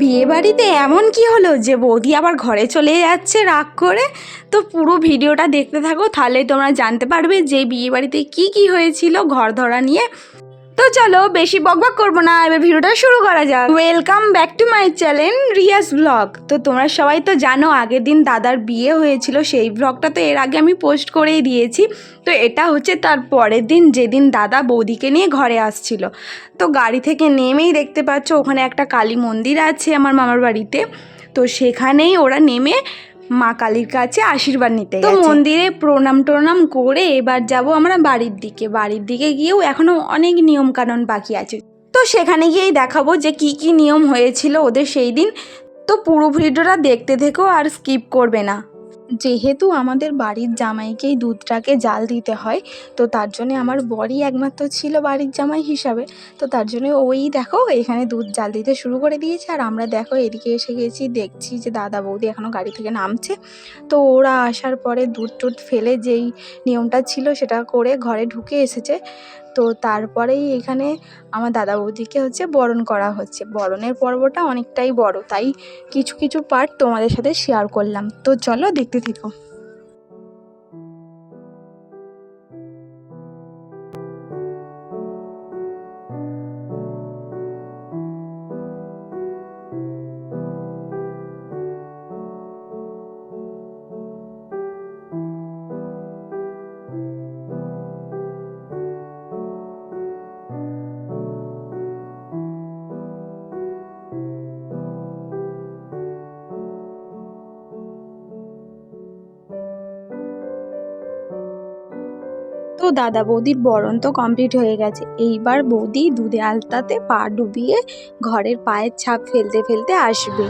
বিয়ে বাড়িতে এমন কি হলো যে বৌদি আবার ঘরে চলে যাচ্ছে রাগ করে? তো পুরো ভিডিওটা দেখতে থাকো, তাহলে তোমরা জানতে পারবে যে বিয়ে বাড়িতে কী কি হয়েছিল ঘর ধরা নিয়ে। তো চলো বেশি বকবক করব না, এবার ভিডিওটা শুরু করা যাক। Welcome back to my channel Riya's vlog তো তোমরা সবাই তো জানো, আগের দিন দাদার বিয়ে হয়েছিল, সেই ব্লগটা তো এর আগে আমি পোস্ট করেই দিয়েছি। তো এটা হচ্ছে তার পরের দিন, যেদিন দাদা বৌদিকে নিয়ে ঘরে আসছিল। তো গাড়ি থেকে নেমেই দেখতে পাচ্ছ, ওখানে একটা কালী মন্দির আছে আমার মামার বাড়িতে। তো সেখানেই ওরা নেমে মা কালীর কাছে আশীর্বাদ নিতে তো মন্দিরে প্রণাম টোনাম করে এবার যাব আমরা বাড়ির দিকে। বাড়ির দিকে গিয়েও এখনও অনেক নিয়ম কানুন বাকি আছে। তো সেখানে গিয়েই দেখাবো যে কি কি নিয়ম হয়েছিল ওদের সেই দিন। তো পুরো ভিডিওটা দেখতে থেকো আর স্কিপ করবে না। যেহেতু আমাদের বাড়ির জামাইকেই দুধটাকে জাল দিতে হয়, তো তার জন্য আমার বরই একমাত্র ছিল বাড়ির জামাই হিসাবে। তো তার জন্য ওই দেখো এখানে দুধ জাল দিতে শুরু করে দিয়েছে। আর আমরা দেখো এদিকে এসে গেছি, দেখছি যে দাদা বৌদি এখনও গাড়ি থেকে নামছে। তো ওরা আসার পরে দুধ টুধ ফেলে যেই নিয়মটা ছিল সেটা করে ঘরে ঢুকে এসেছে। তো তারপরেই এখানে আমার দাদা বৌদিকে হচ্ছে বরণ করা হচ্ছে। বরণের পর্বটা অনেকটাই বড়, তাই কিছু কিছু পার্ট তোমাদের সাথে শেয়ার করলাম। তো চলো দেখতে থেকো। তো দাদা বৌদির বরণ তো কমপ্লিট হয়ে গেছে। এইবার বৌদি দুধে আলতাতে পা ডুবিয়ে ঘরের পায়ের ছাপ ফেলতে ফেলতে আসবে।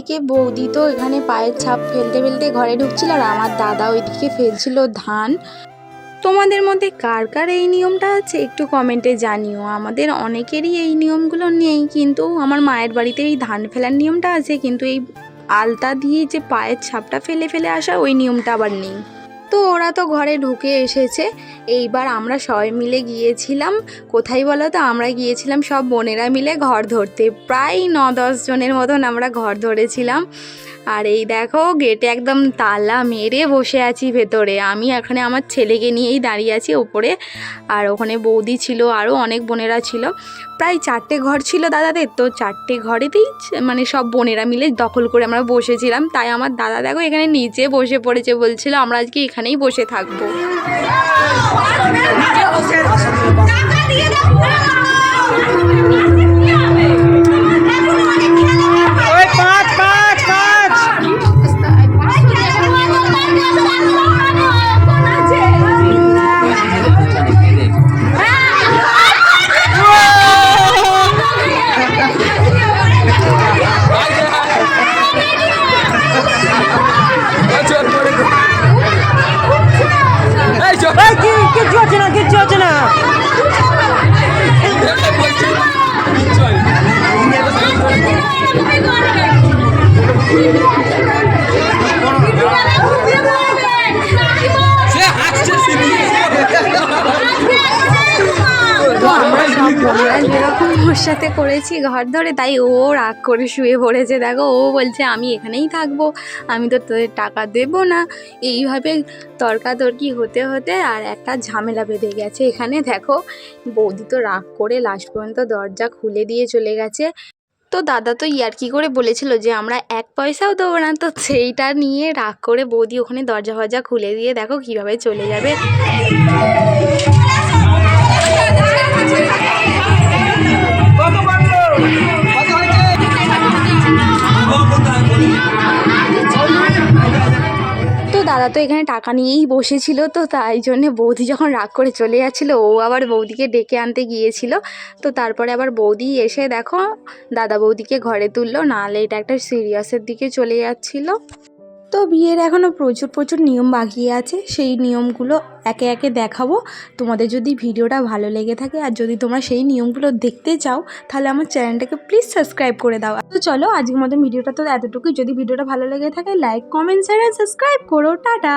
এইদিকে বৌদি তো এখানে পায়ের ছাপ ফেলতে ফেলতে ঘরে ঢুকছিল আর আমার দাদা ওইদিকে ফেলছিল ধান। তোমাদের মধ্যে কার কার এই নিয়মটা আছে? একটু কমেন্টে জানিও। আমাদের অনেকেরই এই নিয়মগুলো নেই, কিন্তু আমার মায়ের বাড়িতে এই ধান ফেলার নিয়মটা আছে, কিন্তু এই আলতা দিয়ে যে পায়ের ছাপটা ফেলে ফেলে আসা, ওই নিয়মটা আবার নেই। তো ওরা তো ঘরে ঢুকে এসেছে। এইবার আমরা সবাই মিলে গিয়েছিলাম। কোথায় বলো তো? আমরা গিয়েছিলাম সব বোনেরা মিলে ঘর ধরতে। প্রায় ন দশ জনের মতন আমরা ঘর ধরেছিলাম। আর এই দেখো গেটে একদম তালা মেরে বসে আছি ভেতরে। আমি এখানে আমার ছেলেকে নিয়েই দাঁড়িয়ে আছি ওপরে। আর ওখানে বৌদি ছিল আরও অনেক বোনেরা ছিল। প্রায় চারটে ঘর ছিল দাদাদের, তো চারটে ঘরেতেই মানে সব বোনেরা মিলে দখল করে আমরা বসেছিলাম। তাই আমার দাদা দেখো এখানে নিচে বসে পড়েছে, বলছিল আমরা আজকে এখানেই বসে থাকব। ওর সাথে করেছি, ঘর ধরে। তাই ও রাগ করে শুয়ে পড়েছে। দেখো, ও বলছে, আমি এখানেই থাকব। আমি তো তোদের টাকা দেবো না। এইভাবে তর্কাতর্কি হতে হতে আর একটা ঝামেলা বেঁধে গেছে এখানে। দেখো, বৌদি তো রাগ করে লাস্ট পর্যন্ত দরজা খুলে দিয়ে চলে গেছে। তো দাদা তো ইয়ার্কি করে বলেছিল যে, আমরা এক পয়সাও দেবো না। তো সেইটা নিয়ে রাগ করে বৌদি ওখানে দরজা ফরজা খুলে দিয়ে দেখো কীভাবে চলে যাবে। তো এখানে টাকা নিয়েই বসেছিল, তো তাই জন্যে বৌদি যখন রাগ করে চলে যাচ্ছিল, ও আবার বৌদিকে ডেকে আনতে গিয়েছিল। তো তারপরে আবার বৌদি এসে দেখো, দাদা বৌদিকে ঘরে তুললো, নাহলে এটা একটা সিরিয়াসের দিকে চলে যাচ্ছিল। তো বিয়ের এখনও প্রচুর প্রচুর নিয়ম বাকি আছে। সেই নিয়মগুলো একে একে দেখাবো। তোমাদের যদি ভিডিওটা ভালো লেগে থাকে আর যদি তোমরা সেই নিয়মগুলো দেখতে চাও, তাহলে আমার চ্যানেলটাকে প্লিজ সাবস্ক্রাইব করে দাও। তো চলো, আজকের মতো ভিডিওটা তো এতটুকুই। যদি ভিডিওটা ভালো লেগে থাকে লাইক কমেন্ট শেয়ার সাবস্ক্রাইব করো। টাটা!